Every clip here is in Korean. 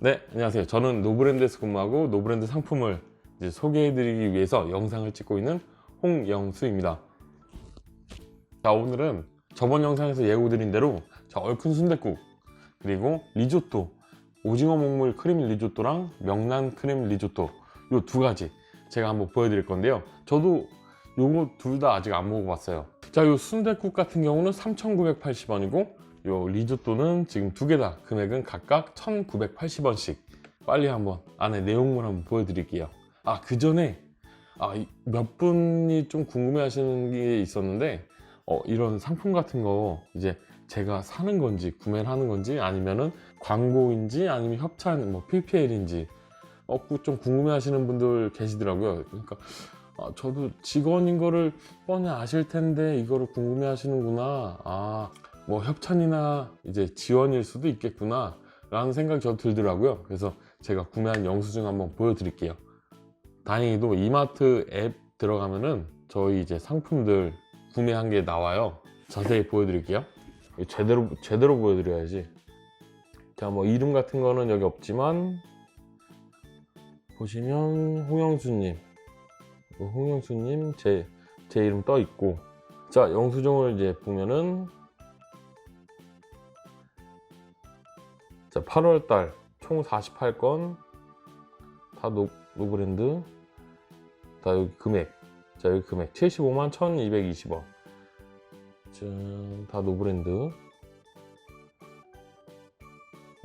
네, 안녕하세요. 저는 노브랜드에서 근무하고 노브랜드 상품을 소개해드리기 위해서 영상을 찍고 있는 홍영수입니다. 자, 오늘은 저번 영상에서 예고드린 대로 자, 얼큰 순댓국 그리고 리조또 오징어 목물 크림 리조또랑 명란 크림 리조또 요 두 가지 제가 한번 보여드릴 건데요. 저도 요거 둘 다 아직 안 먹어봤어요. 자, 요 순댓국 같은 경우는 3,980원이고 요 리조또는 지금 두 개 다 금액은 각각 1,980원씩 빨리 한번 안에 내용물 한번 보여드릴게요. 아, 그 전에 아, 이- 몇 분이 좀 궁금해 하시는 게 있었는데 어, 이런 상품 같은 거 이제 제가 사는 건지 구매를 하는 건지 아니면은 광고인지 아니면 협찬 뭐 PPL인지 어, 그좀 궁금해 하시는 분들 계시더라고요. 그러니까 아, 저도 직원인 거를 뻔히 아실 텐데 이거를 궁금해 하시는구나. 아, 뭐 협찬이나 이제 지원일 수도 있겠구나. 라는 생각이 저도 들더라고요. 그래서 제가 구매한 영수증 한번 보여드릴게요. 다행히도 이마트 앱 들어가면은 저희 이제 상품들 구매한 게 나와요. 자세히 보여드릴게요. 제대로, 제대로 보여드려야지. 자, 뭐 이름 같은 거는 여기 없지만 보시면 홍영수님 그 홍영수님 제, 제 이름 떠 있고 자 영수증을 이제 보면은 자 8월 달 총 48건. 다 노, 노브랜드. 다 여기 금액. 자 여기 금액. 75만 1220원 자, 다 노브랜드.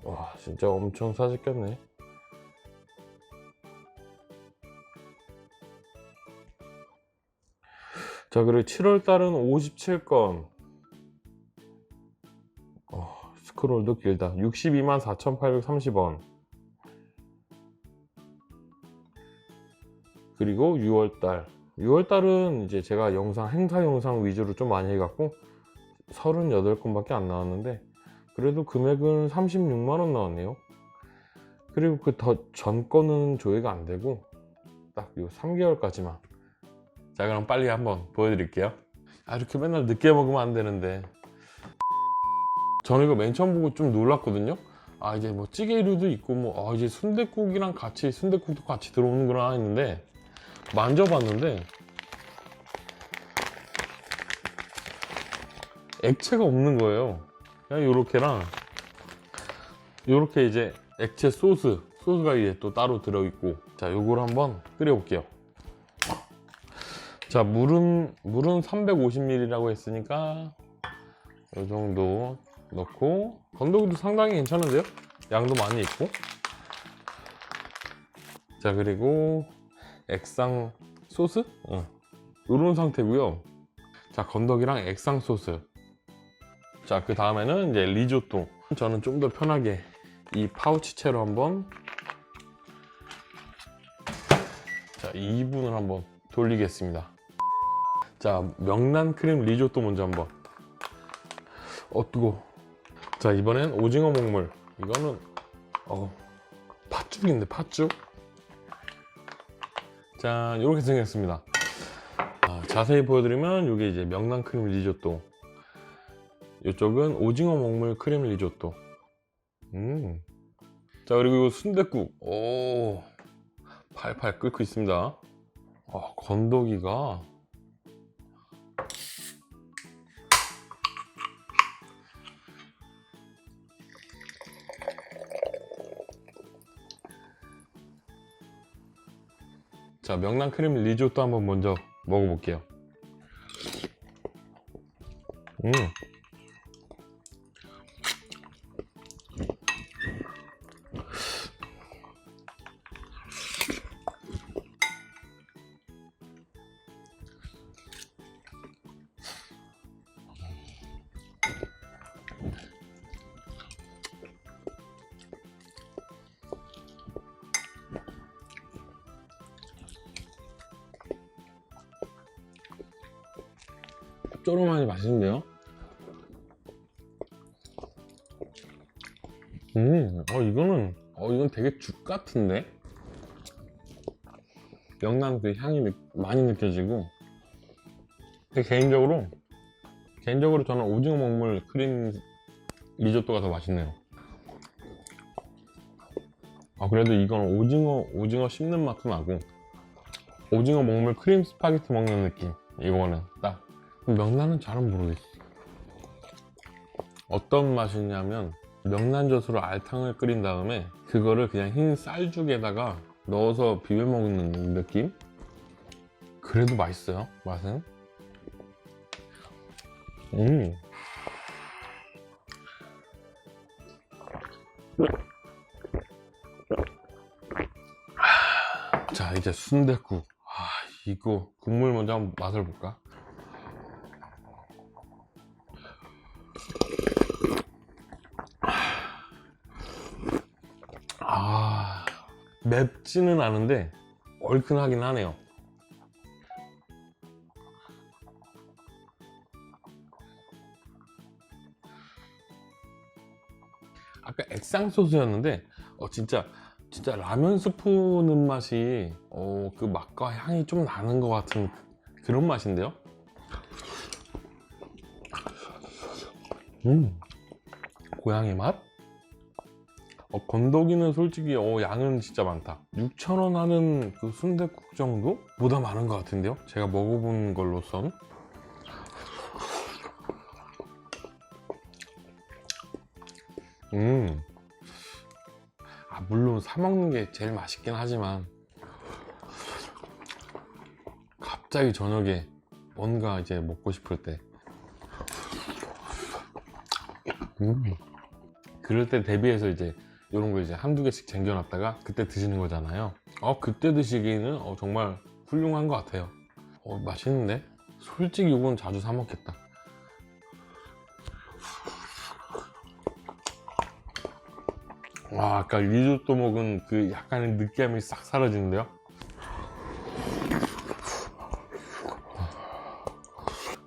와 진짜 엄청 사직겼네. 자 그리고 7월 달은 57건 스크롤도 길다. 62만 4,830원. 그리고 6월 달. 6월 달은 이제 제가 영상 행사 영상 위주로 좀 많이 해갖고 38건밖에 안 나왔는데 그래도 금액은 36만원 나왔네요. 그리고 그더전 거는 조회가 안 되고 딱 요 3개월까지만. 자 그럼 빨리 한번 보여드릴게요. 아 이렇게 맨날 늦게 먹으면 안 되는데 저는 이거 맨 처음 보고 좀 놀랐거든요. 아 이제 뭐 찌개류도 있고 뭐 아, 이제 순댓국이랑 같이 순댓국도 같이 들어오는구나 했는데 만져봤는데 액체가 없는 거예요. 그냥 요렇게랑 요렇게 이제 액체 소스 소스가 이제 또 따로 들어있고. 자 요걸 한번 끓여 볼게요. 자 물은 물은 350ml라고 했으니까 이 정도 넣고 건더기도 상당히 괜찮은데요? 양도 많이 있고. 자 그리고 액상 소스? 어. 이런 상태고요. 자 건더기랑 액상 소스. 자 그 다음에는 이제 리조또. 저는 좀 더 편하게 이 파우치 채로 한번. 자 2분을 한번 돌리겠습니다. 자 명란 크림 리조또 먼저 한번. 어 뜨거 자 이번엔 오징어 목물. 이거는 어 팥죽인데 팥죽? 자 이렇게 생겼습니다. 아, 자세히 보여드리면 이게 이제 명란 크림 리조또. 이쪽은 오징어 목물 크림 리조또. 음. 자 그리고 이 순댓국. 오. 팔팔 끓고 있습니다. 아, 건더기가 자 명란 크림 리조또 한번 먼저 먹어볼게요 음. 쪼름하니 맛있는데요? 음, 어, 이거는, 어, 이건 되게 죽 같은데? 명란 그 향이 느- 많이 느껴지고. 근데 개인적으로, 개인적으로 저는 오징어 먹물 크림 리조또가 더 맛있네요. 아 그래도 이건 오징어 오징어 씹는 맛도 나고 오징어 먹물 크림 스파게티 먹는 느낌 이거는 딱 명란은 잘은 모르겠어. 어떤 맛이냐면 명란젓으로 알탕을 끓인 다음에 그거를 그냥 흰 쌀죽에다가 넣어서 비벼 먹는 느낌? 그래도 맛있어요 맛은. 음. 자 이제 순댓국. 아 이거 국물 먼저 한번 맛을 볼까 맵지는 않은데 얼큰하긴 하네요 아까 액상 소스였는데 어 진짜 진짜 라면 스프 넣은 맛이 어, 그 맛과 향이 좀 나는 것 같은 그런 맛인데요. 음, 고양이 맛? 어, 건더기는 솔직히 어, 양은 진짜 많다. 6,000원 하는 그 순댓국 정도? 보다 많은 것 같은데요? 제가 먹어본 걸로선. 음. 아, 물론 사 먹는 게 제일 맛있긴 하지만 갑자기 저녁에 뭔가 이제 먹고 싶을 때 음. 그럴 때 대비해서 이제 이런 거 이제 한두 개씩 쟁겨놨다가 그때 드시는 거잖아요. 어 그때 드시기에는 어, 정말 훌륭한 것 같아요. 어 맛있는데? 솔직히 이건 자주 사 먹겠다. 와 아까 리조또 먹은 그 약간의 느끼함이 싹 사라지는데요?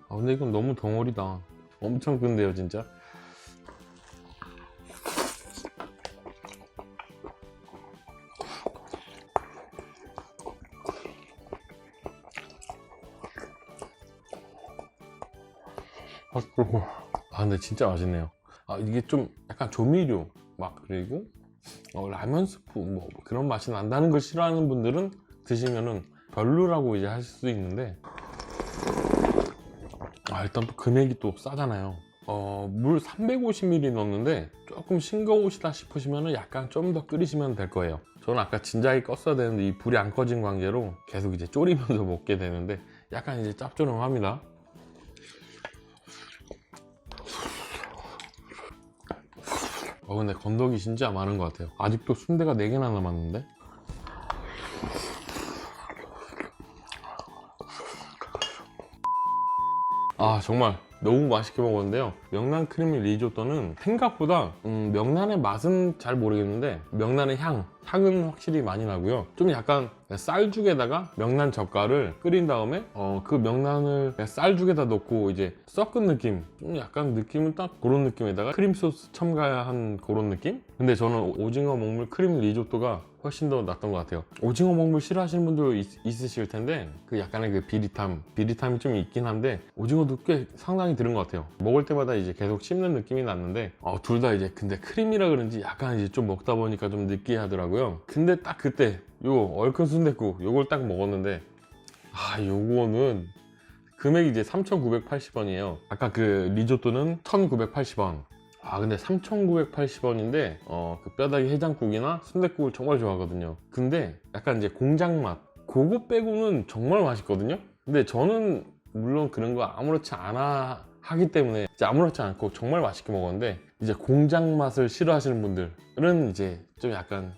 아 근데 이건 너무 덩어리다. 엄청 큰데요 진짜 아 근데 진짜 맛있네요. 아 이게 좀 약간 조미료 막 그리고 어, 라면 스프 뭐 그런 맛이 난다는 걸 싫어하는 분들은 드시면은 별로라고 이제 하실 수도 있는데. 아 일단 또 금액이 또 싸잖아요. 어, 물 350ml 넣었는데 조금 싱거우시다 싶으시면은 약간 좀 더 끓이시면 될 거예요. 저는 아까 진작에 껐어야 되는데 이 불이 안 꺼진 관계로 계속 이제 졸이면서 먹게 되는데 약간 이제 짭조름합니다 어 근데 건더기 진짜 많은 것 같아요. 아직도 순대가 4개나 남았는데? 아 정말 너무 맛있게 먹었는데요. 명란 크림 리조또는 생각보다 음, 명란의 맛은 잘 모르겠는데 명란의 향 향은 확실히 많이 나고요. 좀 약간 쌀죽에다가 명란 젓갈을 끓인 다음에 어, 그 명란을 쌀죽에다 넣고 이제 섞은 느낌. 좀 약간 느낌은 딱 그런 느낌에다가 크림 소스 첨가한 그런 느낌? 근데 저는 오징어 먹물 크림 리조또가 훨씬 더 낫던 것 같아요. 오징어 먹물 싫어하시는 분도 있, 있으실 텐데 그 약간의 그 비릿함 비릿함이 좀 있긴 한데 오징어도 꽤 상당히 들은 것 같아요. 먹을 때마다 이제 계속 씹는 느낌이 났는데 어, 둘 다 이제 근데 크림이라 그런지 약간 이제 좀 먹다 보니까 좀 느끼하더라고요. 근데 딱 그때 요 얼큰 순댓국 요걸 딱 먹었는데 아 요거는 금액이 이제 3,980원이에요. 아까 그 리조또는 1,980원. 아 근데 3,980원인데 어, 그 뼈다귀 해장국이나 순댓국을 정말 좋아하거든요. 근데 약간 이제 공장 맛. 그거 빼고는 정말 맛있거든요? 근데 저는 물론 그런 거 아무렇지 않아 하기 때문에 이제 아무렇지 않고 정말 맛있게 먹었는데 이제 공장 맛을 싫어하시는 분들은 이제 좀 약간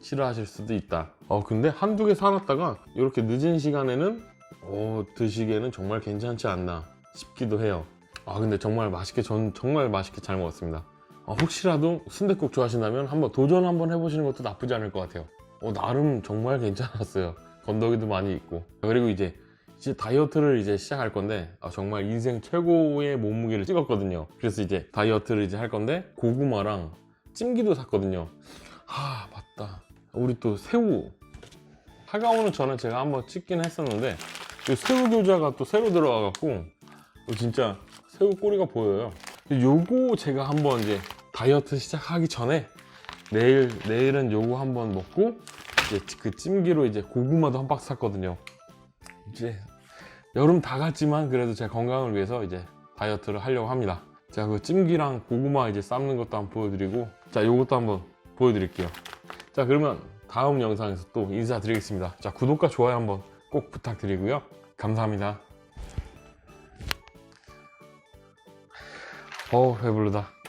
싫어하실 수도 있다. 어 근데 한두 개 사놨다가 이렇게 늦은 시간에는 어, 드시기에는 정말 괜찮지 않나 싶기도 해요. 아 근데 정말 맛있게 전 정말 맛있게 잘 먹었습니다. 어, 혹시라도 순댓국 좋아하신다면 한번 도전 한번 해보시는 것도 나쁘지 않을 것 같아요. 어, 나름 정말 괜찮았어요. 건더기도 많이 있고. 그리고 이제 이제 다이어트를 이제 시작할 건데 아, 정말 인생 최고의 몸무게를 찍었거든요. 그래서 이제 다이어트를 이제 할 건데 고구마랑 찜기도 샀거든요 아 맞다 우리 또 새우 차가오는 전에 제가 한번 찍긴 했었는데 이 새우 교자가 또 새로 들어와 갖고 진짜 새우 꼬리가 보여요 요거 제가 한번 이제 다이어트 시작하기 전에 내일 내일은 요거 한번 먹고 이제 그 찜기로 이제 고구마도 한 박스 샀거든요. 이제 여름 다 갔지만 그래도 제 건강을 위해서 이제 다이어트를 하려고 합니다. 제가 그 찜기랑 고구마 이제 삶는 것도 한번 보여드리고 자 요것도 한번 보여드릴게요. 자 그러면 다음 영상에서 또 인사드리겠습니다. 자 구독과 좋아요 한번 꼭 부탁드리고요. 감사합니다. 어우 배부르다.